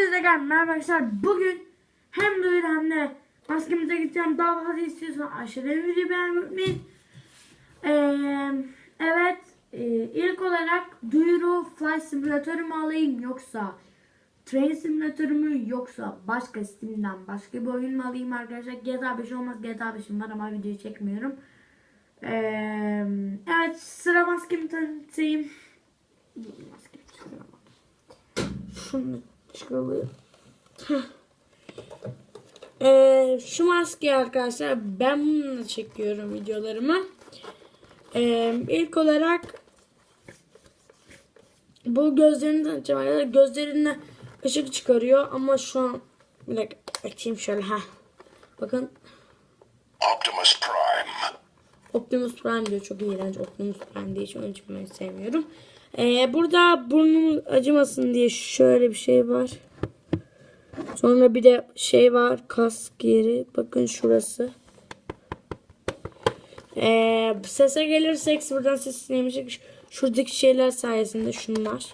Hepinize merhaba arkadaşlar. Bugün hem duyur hem de maskemize gideceğim. Daha fazla istiyorsan aşağıdan videoyu beğenmeyi. Ee, evet. e, ilk olarak duyuru Flight Simulator'ı mı alayım yoksa Train Simulator'ı mı yoksa başka Steam'den başka bir oyun mu alayım arkadaşlar? GTA 5 olmaz. GTA 5'im var ama videoyu çekmiyorum. Ee, evet sıra maskemi tanıtayım. Maskemi. Şunu çıkarayım. Ee, şu maskeyi arkadaşlar ben bununla çekiyorum videolarımı. Ee, ilk olarak bu gözlerini tanıtacağım arkadaşlar. Gözlerinden ışık çıkarıyor ama şu an bir dakika açayım şöyle ha. Bakın Optimus Prime. Optimus Prime diyor. Çok iğrenç. Optimus Prime diye hiç onun için ben sevmiyorum. Ee, burada burnum acımasın diye şöyle bir şey var. Sonra bir de şey var. Kask yeri. Bakın şurası. Ee, sese gelirsek buradan ses dinlemeyecek. Şuradaki şeyler sayesinde şunlar.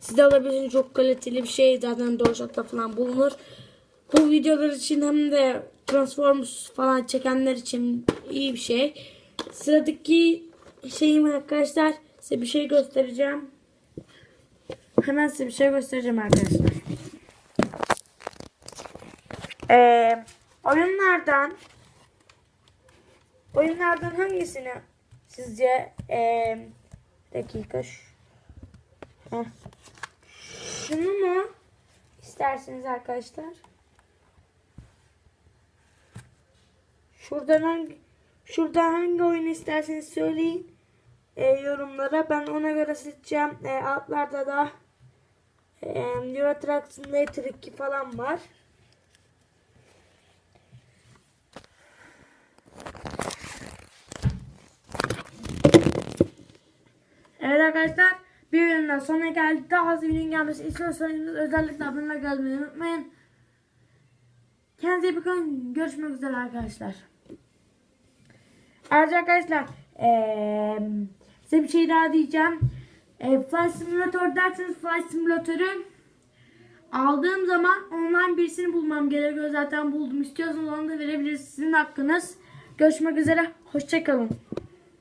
Siz de alabilirsiniz. Çok kaliteli bir şey. Zaten Doorshot'ta falan bulunur. Bu videolar için hem de Transformers falan çekenler için iyi bir şey. Sıradaki şeyim arkadaşlar size bir şey göstereceğim. Hemen size bir şey göstereceğim arkadaşlar. Ee, oyunlardan oyunlardan hangisini sizce ee, dakika Heh. şunu mu istersiniz arkadaşlar? Şuradan hangi şuradan hangi oyunu isterseniz söyleyin e, yorumlara. Ben ona göre seçeceğim. E, altlarda da e, Euro Truck Simulator 2 falan var. Evet arkadaşlar bir bölümden sonra geldik. Daha fazla videonun gelmesi istiyorsanız özellikle abone olmayı unutmayın. Kendinize iyi bakın. Görüşmek üzere arkadaşlar. Ayrıca arkadaşlar eee size bir şey daha diyeceğim. E, Flight Simulator derseniz Flight Simulator'ı aldığım zaman online birisini bulmam gerekiyor. Zaten buldum. İstiyorsanız onu da verebilirsiniz. Sizin hakkınız. Görüşmek üzere. Hoşçakalın.